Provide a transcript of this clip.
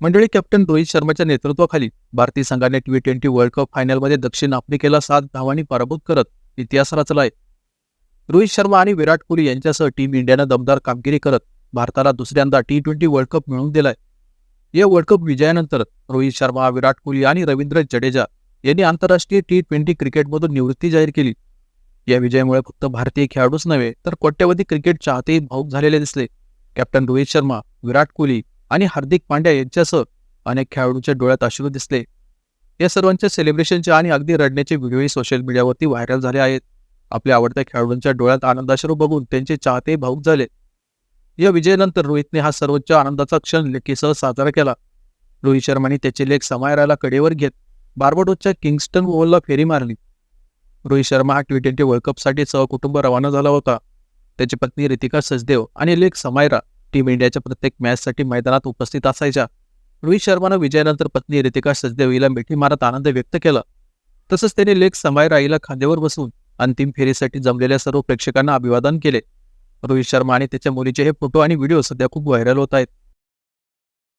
मंडळी कॅप्टन रोहित शर्माच्या नेतृत्वाखाली भारतीय संघाने टी ट्वेंटी वर्ल्ड कप फायनलमध्ये दक्षिण आफ्रिकेला सात धावांनी पराभूत करत इतिहास रचलाय. रोहित शर्मा आणि विराट कोहली यांच्यासह टीम इंडियानं दमदार कामगिरी करत भारताला दुसऱ्यांदा टी ट्वेंटी वर्ल्ड कप मिळवून दिलाय. या वर्ल्ड कप विजयानंतर रोहित शर्मा विराट कोहली आणि रवींद्र जडेजा यांनी आंतरराष्ट्रीय टी ट्वेंटी क्रिकेटमधून निवृत्ती जाहीर केली. या विजयामुळे फक्त भारतीय खेळाडूच नव्हे तर कोट्यवधी क्रिकेट चाहतेही भाऊक झालेले दिसले. कॅप्टन रोहित शर्मा विराट कोहली आणि हार्दिक पांड्या यांच्यासह अनेक खेळाडूंच्या डोळ्यात अश्रू दिसले. या सर्वांच्या सेलिब्रेशनचे आणि अगदी रडण्याचे व्हिडिओही सोशल मीडियावरती व्हायरल झाले आहेत. आपल्या आवडत्या खेळाडूंच्या डोळ्यात आनंदाश्रू बघून त्यांचे चाहते भाऊक झाले. या विजयानंतर रोहितने हा सर्वोच्च आनंदाचा क्षण लेखीसह साजरा केला. रोहित शर्माने त्याचे लेख समायराला कडेवर घेत बार्बाडोसच्या किंगस्टन ओव्हलला फेरी मारली. रोहित शर्मा हा टी ट्वेंटी वर्ल्ड कपसाठी सहकुटुंब रवाना झाला होता. त्याची पत्नी रितिका सचदेव आणि लेख समायरा टीम इंडियाच्या प्रत्येक मॅचसाठी मैदानात उपस्थित असायच्या. रोहित शर्मानं विजयानंतर पत्नी रितिका सचदेव हिला मिठी मारत आनंद व्यक्त केला. तसंच त्याने लेख समायरा हिला खांद्यावर बसून अंतिम फेरीसाठी जमलेल्या सर्व प्रेक्षकांना अभिवादन केले. रोहित शर्मा आणि त्याच्या मुलीचे हे फोटो आणि व्हिडिओ सध्या खूप व्हायरल होत आहेत.